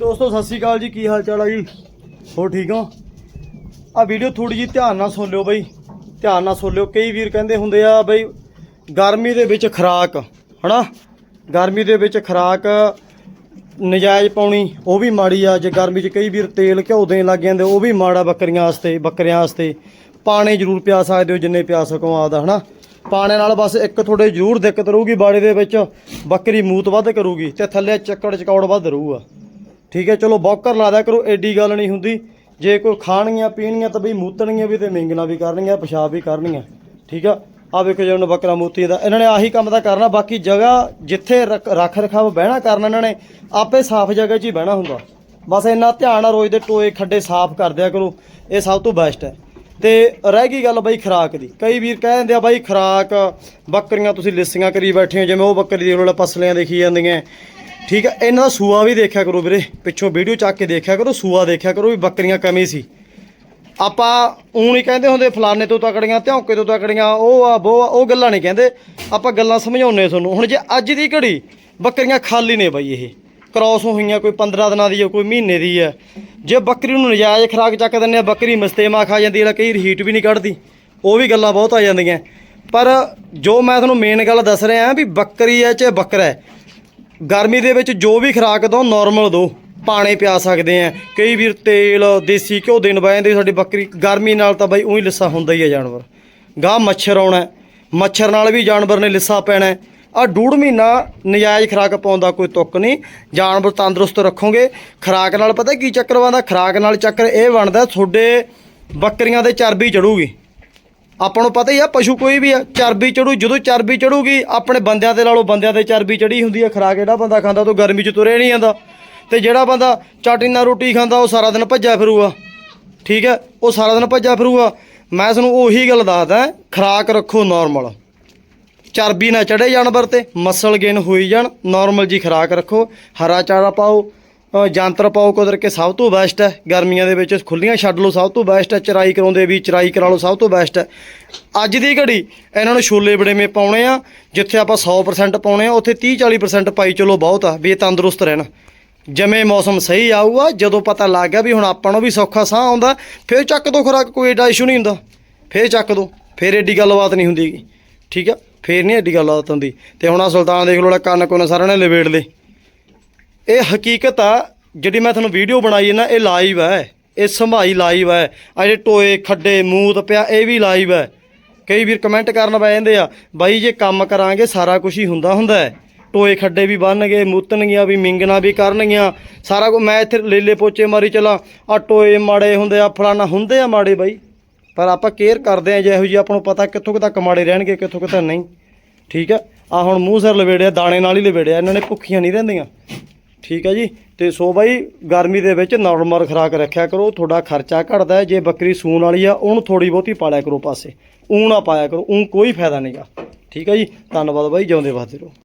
ਦੋਸਤੋ, ਸਤਿ ਸ਼੍ਰੀ ਅਕਾਲ ਜੀ। ਕੀ ਹਾਲ ਚਾਲ ਆ ਜੀ? ਹੋਰ ਠੀਕ ਹੋ? ਆ ਵੀਡੀਓ ਥੋੜੀ ਜੀ ਧਿਆਨ ਨਾਲ ਸੁਣ ਲਿਓ ਬਈ। ਧਿਆਨ ਨਾਲ ਸੁਣ ਲਿਓ। ਕਈ ਵੀਰ ਕਹਿੰਦੇ ਹੁੰਦੇ ਆ ਬਈ, ਗਰਮੀ ਦੇ ਵਿੱਚ ਖਰਾਕ, ਹਨਾ? ਗਰਮੀ ਦੇ ਵਿੱਚ ਖਰਾਕ ਨਜਾਇਜ਼ ਪਾਉਣੀ, ਉਹ ਵੀ ਮਾੜੀ ਆ। ਜੇ ਗਰਮੀ 'ਚ ਕਈ ਵੀਰ ਤੇਲ ਘਿਓ ਦੇਣ ਲੱਗ ਜਾਂਦੇ, ਉਹ ਵੀ ਮਾੜਾ ਬੱਕਰੀਆਂ ਵਾਸਤੇ ਬੱਕਰੀਆਂ ਵਾਸਤੇ। ਪਾਣੀ ਜ਼ਰੂਰ ਪਿਆ ਸਕਦੇ ਹੋ, ਜਿੰਨੇ ਪਿਆ ਸਕੋ ਆਪਦਾ ਹਨਾ? ਪਾਣੇ ਨਾਲ ਬਸ ਇੱਕ ਤੁਹਾਡੇ ਜ਼ਰੂਰ ਦਿੱਕਤ ਰਹੂਗੀ, ਬਾੜੇ ਦੇ ਵਿੱਚ ਬੱਕਰੀ ਮੂਤ ਵੱਧ ਕਰੂਗੀ ਤੇ ਥੱਲੇ ਚੱਕੜ ਚਕੌੜ ਵੱਧ ਰਹੂਗਾ। ਠੀਕ ਹੈ, ਚਲੋ ਬੌਕਰ ਲਾ ਦਿਆ ਕਰੋ ਐਡੀ ਗੱਲ ਨਹੀਂ ਹੁੰਦੀ। ਜੇ ਕੋਈ ਖਾਣਗੀਆਂ ਪੀਣੀਆਂ ਤਾਂ ਬਈ ਮੂਤਣਗੀਆਂ ਵੀ ਤੇ ਮਿੰਗਣਾ ਵੀ ਕਰਨਗੀਆਂ, ਪਿਸ਼ਾਬ ਵੀ ਕਰਨਗੀਆਂ। ਠੀਕ ਆ? ਆ ਵੇਖੋ ਜਿਵੇਂ ਬੱਕਰਾ ਮੋਤੀ ਦਾ। ਇਹਨਾਂ ਨੇ ਆਹੀ ਕੰਮ ਤਾਂ ਕਰਨਾ, ਬਾਕੀ ਜਗ੍ਹਾ ਜਿੱਥੇ ਰੱਖ ਰੱਖ ਰਖਾਵ ਬਹਿਣਾ ਕਰਨਾ ਇਹਨਾਂ ਨੇ, ਆਪੇ ਸਾਫ਼ ਜਗ੍ਹਾ 'ਚ ਹੀ ਬਹਿਣਾ ਹੁੰਦਾ। ਬਸ ਇੰਨਾ ਧਿਆਨ ਆ, ਰੋਜ਼ ਦੇ ਟੋਏ ਖੱਡੇ ਸਾਫ਼ ਕਰ ਦਿਆ ਕਰੋ। ਇਹ ਸਭ ਤੋਂ ਬੈਸਟ ਹੈ। ਤੇ ਰਹਿ ਗਈ ਗੱਲ ਬਾਈ ਖਰਾਕ ਦੀ। ਕਈ ਵੀਰ ਕਹਿ ਦਿੰਦੇ ਆ, ਬਾਈ ਖਰਾਕ, ਬੱਕਰੀਆਂ ਤੁਸੀਂ ਲਿਸੀਆਂ ਕਰੀ ਬੈਠੇ ਹੋ, ਜਿਵੇਂ ਉਹ ਬੱਕਰੀ ਦੀ ਉਹਨਾਂ ਪਸਲੀਆਂ ਦੇਖੀ ਜਾਂਦੀਆਂ। ਠੀਕ ਹੈ ਇਹਨਾਂ ਦਾ ਸੂਆ ਵੀ ਦੇਖਿਆ ਕਰੋ ਵੀਰੇ, ਪਿੱਛੋਂ ਵੀਡੀਓ ਚੱਕ ਕੇ ਦੇਖਿਆ ਕਰੋ, ਸੂਆ ਦੇਖਿਆ ਕਰੋ ਵੀ ਬੱਕਰੀਆਂ ਕਮੀ ਸੀ। ਆਪਾਂ ਊਂ ਨਹੀਂ ਕਹਿੰਦੇ ਹੁੰਦੇ ਫਲਾਣੇ ਤੋਂ ਤਕੜੀਆਂ, ਧੌਂਕੇ ਤੋਂ ਤਕੜੀਆਂ, ਉਹ ਆ ਬੋ ਆ, ਉਹ ਗੱਲਾਂ ਨਹੀਂ ਕਹਿੰਦੇ। ਆਪਾਂ ਗੱਲਾਂ ਸਮਝਾਉਨੇ ਤੁਹਾਨੂੰ। ਹੁਣ ਜੇ ਅੱਜ ਦੀ ਘੜੀ ਬੱਕਰੀਆਂ ਖਾਲੀ ਨੇ ਬਾਈ ਇਹ। ਕ੍ਰਾਸ ਹੋਈਆਂ, ਕੋਈ 15 ਦਿਨਾਂ ਦੀ ਹੈ ਕੋਈ ਮਹੀਨੇ ਦੀ ਹੈ ਜੇ ਬੱਕਰੀ ਨੂੰ ਨਜਾਇਜ਼ ਖਰਾਕ ਚੱਕ ਦਿੰਦੇ ਆ, ਬੱਕਰੀ ਮਸਤੇਮਾ ਖਾ ਜਾਂਦੀ ਹੈ ਕਈ ਹੀਟ ਵੀ ਨਹੀਂ ਕੱਢਦੀ। ਉਹ ਵੀ ਗੱਲਾਂ ਬਹੁਤ ਆ ਜਾਂਦੀਆਂ। ਪਰ ਜੋ ਮੈਂ ਤੁਹਾਨੂੰ ਮੇਨ ਗੱਲ ਦੱਸ ਰਿਹਾ ਵੀ ਬੱਕਰੀ ਹੈ ਚਾਹੇ ਬੱਕਰਾ ਹੈ ਗਰਮੀ ਦੇ ਵਿੱਚ ਜੋ ਵੀ ਖੁਰਾਕ ਦੋ ਨਾਰਮਲ ਦੋ, ਪਾਣੇ ਪਿਆ ਸਕਦੇ ਆ। ਕਈ ਵੀਰ ਤੇਲ, ਦੇਸੀ ਘਿਓ ਦੇਣ ਬੈ ਜਾਂਦੇ ਸਾਡੀ ਬੱਕਰੀ। ਗਰਮੀ ਨਾਲ ਤਾਂ ਬਾਈ ਉਹੀ ਲਿੱਸਾ ਹੁੰਦਾ ਹੀ ਹੈ ਜਾਨਵਰ। ਗਾਹ ਮੱਛਰ ਆਉਣਾ ਮੱਛਰ ਨਾਲ ਵੀ ਜਾਨਵਰ ਨੇ ਲਿੱਸਾ ਪੈਣਾ ਆ ਡੂਢ ਮਹੀਨਾ ਨਜਾਇਜ਼ ਖੁਰਾਕ ਪਾਉਂਦਾ ਕੋਈ ਤੁੱਕ ਨਹੀਂ। ਜਾਨਵਰ ਤੰਦਰੁਸਤ ਰੱਖੋਗੇ। ਖੁਰਾਕ ਨਾਲ ਪਤਾ ਕੀ ਚੱਕਰ ਬਣਦਾ? ਖੁਰਾਕ ਨਾਲ ਚੱਕਰ ਇਹ ਬਣਦਾ, ਤੁਹਾਡੇ ਬੱਕਰੀਆਂ ਦੇ ਚਰਬੀ ਚੜੂਗੀ। ਆਪਾਂ ਨੂੰ ਪਤਾ ਹੀ ਆ, ਪਸ਼ੂ ਕੋਈ ਵੀ ਆ, ਚਰਬੀ ਚੜੂ, ਜਦੋਂ ਚਰਬੀ ਚੜੂਗੀ, ਆਪਣੇ ਬੰਦਿਆਂ ਦੇ ਨਾਲੋਂ ਬੰਦਿਆਂ ਤੇ ਚਰਬੀ ਚੜੀ ਹੁੰਦੀ ਆ। ਖਰਾਕ ਜਿਹੜਾ ਬੰਦਾ ਖਾਂਦਾ ਉਹ ਗਰਮੀ 'ਚ ਤੁਰੇ ਨਹੀਂ ਜਾਂਦਾ। ਤੇ ਜਿਹੜਾ ਬੰਦਾ ਚਾਟੀ ਨਾਲ ਰੋਟੀ ਖਾਂਦਾ, ਉਹ ਸਾਰਾ ਦਿਨ ਭੱਜਿਆ ਫਿਰੂਗਾ। ਠੀਕ ਹੈ ਉਹ ਸਾਰਾ ਦਿਨ ਭੱਜਿਆ ਫਿਰੂਗਾ। ਮੈਂ ਤੁਹਾਨੂੰ ਉਹੀ ਗੱਲ ਦੱਸਦਾ, ਖਰਾਕ ਰੱਖੋ ਨਾਰਮਲ ਚਰਬੀ ਨਾ ਚੜੇ ਜਾਨਵਰ ਤੇ ਮਸਲ ਗੇਨ ਹੋਈ ਜਾਣ ਨਾਰਮਲ ਜੀ ਖਰਾਕ ਰੱਖੋ। ਹਰਾ ਚਾਰਾ ਪਾਓ ਜੰਤਰ ਪਾਓ ਕੁਦਰ ਕੇ ਸਭ ਤੋਂ ਬੈਸਟ ਹੈ। ਗਰਮੀਆਂ ਦੇ ਵਿੱਚ ਖੁੱਲੀਆਂ ਛੱਡ ਲਓ, ਸਭ ਤੋਂ ਬੈਸਟ ਹੈ। ਚਰਾਈ ਕਰਾਉਂਦੇ ਵੀ ਚਰਾਈ ਕਰਾ ਲਓ, ਸਭ ਤੋਂ ਬੈਸਟ ਹੈ। ਅੱਜ ਦੀ ਘੜੀ ਇਹਨਾਂ ਨੂੰ ਛੋਲੇ ਬੜੇਵੇਂ ਪਾਉਣੇ ਆ, ਜਿੱਥੇ ਆਪਾਂ 100% ਪਾਉਣੇ ਆ, ਉੱਥੇ 30 40% ਪਾਈ ਚਲੋ ਬਹੁਤ ਆ, ਵੀ ਇਹ ਤੰਦਰੁਸਤ ਰਹਿਣ। ਜਿਵੇਂ ਮੌਸਮ ਸਹੀ ਆਊਗਾ, ਜਦੋਂ ਪਤਾ ਲੱਗ ਗਿਆ ਵੀ ਹੁਣ ਆਪਾਂ ਨੂੰ ਵੀ ਸੌਖਾ ਸਾਹ ਆਉਂਦਾ, ਫਿਰ ਚੱਕ ਦੋ ਖੁਰਾਕ, ਕੋਈ ਏਡਾ ਇਸ਼ੂ ਨਹੀਂ ਹੁੰਦਾ। ਫਿਰ ਚੱਕ ਦੋ, ਫਿਰ ਏਡੀ ਗੱਲਬਾਤ ਨਹੀਂ ਹੁੰਦੀ। ਠੀਕ ਆ? ਫਿਰ ਨਹੀਂ ਏਡੀ ਗੱਲਬਾਤ ਹੁੰਦੀ। ਤੇ ਹੁਣ ਆ ਸੁਲਤਾਨ ਦੇਖ ਲੋ ਕੰਨ ਕੋਨ ਸਾਰਿਆਂ ਨੇ ਲਵੇੜ ਲਏ। ਇਹ ਹਕੀਕਤ ਆ, ਜਿਹੜੀ ਮੈਂ ਤੁਹਾਨੂੰ ਵੀਡੀਓ ਬਣਾਈ ਹੈ ਨਾ, ਇਹ ਲਾਈਵ ਹੈ। ਇਹ ਸੰਭਾਈ ਲਾਈਵ ਹੈ। ਆ ਜਿਹੜੇ ਟੋਏ, ਖੱਡੇ, ਮੂਤ ਪਿਆ, ਇਹ ਵੀ ਲਾਈਵ ਹੈ। ਕਈ ਵੀਰ ਕਮੈਂਟ ਕਰਨ ਪੈ ਜਾਂਦੇ ਆ, ਬਾਈ, ਜੇ ਕੰਮ ਕਰਾਂਗੇ, ਸਾਰਾ ਕੁਝ ਹੀ ਹੁੰਦਾ ਹੁੰਦਾ ਹੈ। ਟੋਏ, ਖੱਡੇ ਵੀ ਬੰਨਗੇ ਮੂਤਣਗੀਆਂ ਵੀ, ਮਿੰਗਣਾ ਵੀ ਕਰਨਗੀਆਂ। ਸਾਰਾ ਕੁਝ ਮੈਂ ਇੱਥੇ ਲੇਲੇ ਪੋਚੇ ਮਾਰੀ ਚਲਾ। ਆ ਟੋਏ ਮਾੜੇ ਹੁੰਦੇ ਆ, ਫਲਾਣਾ ਹੁੰਦੇ ਆ ਮਾੜੇ ਬਾਈ। ਪਰ ਆਪਾਂ ਕੇਅਰ ਕਰਦੇ ਆ ਜਿਹੋ ਜੀ ਆਪਾਂ ਨੂੰ ਪਤਾ ਕਿੱਥੋਂ ਕੁ ਤੱਕ ਮਾੜੇ ਰਹਿਣਗੇ, ਕਿੱਥੋਂ ਕਿਤਾ ਨਹੀਂ। ਠੀਕ ਆ? ਆ ਹੁਣ ਮੂੰਹ ਸਿਰ ਲਵੇੜਿਆ, ਦਾਣੇ ਨਾਲ ਹੀ ਲਵੇੜਿਆ, ਇਹਨਾਂ ਨੇ ਭੁੱਖੀਆਂ ਨਹੀਂ ਰਹਿੰਦੀਆਂ। ਠੀਕ ਹੈ ਜੀ। ਤੇ ਸੋ ਬਾਈ, ਗਰਮੀ ਦੇ ਵਿੱਚ ਨਾਰਮਲ ਖੁਰਾਕ ਰੱਖਿਆ ਕਰੋ। ਤੁਹਾਡਾ ਖਰਚਾ ਘਟਦਾ ਜੇ ਬੱਕਰੀ ਸੂਣ ਵਾਲੀ ਆ, ਉਹਨੂੰ ਥੋੜੀ ਬਹੁਤੀ ਪਾਲਿਆ ਕਰੋ ਪਾਸੇ। ਊਂ ਨਾ ਪਾਇਆ ਕਰੋ। ਊਂ ਕੋਈ ਫਾਇਦਾ ਨਹੀਂਗਾ ਠੀਕ ਹੈ ਜੀ। ਧੰਨਵਾਦ ਬਾਈ। ਜਿਉਂਦੇ ਵਾਸਤੇ ਰਹੋ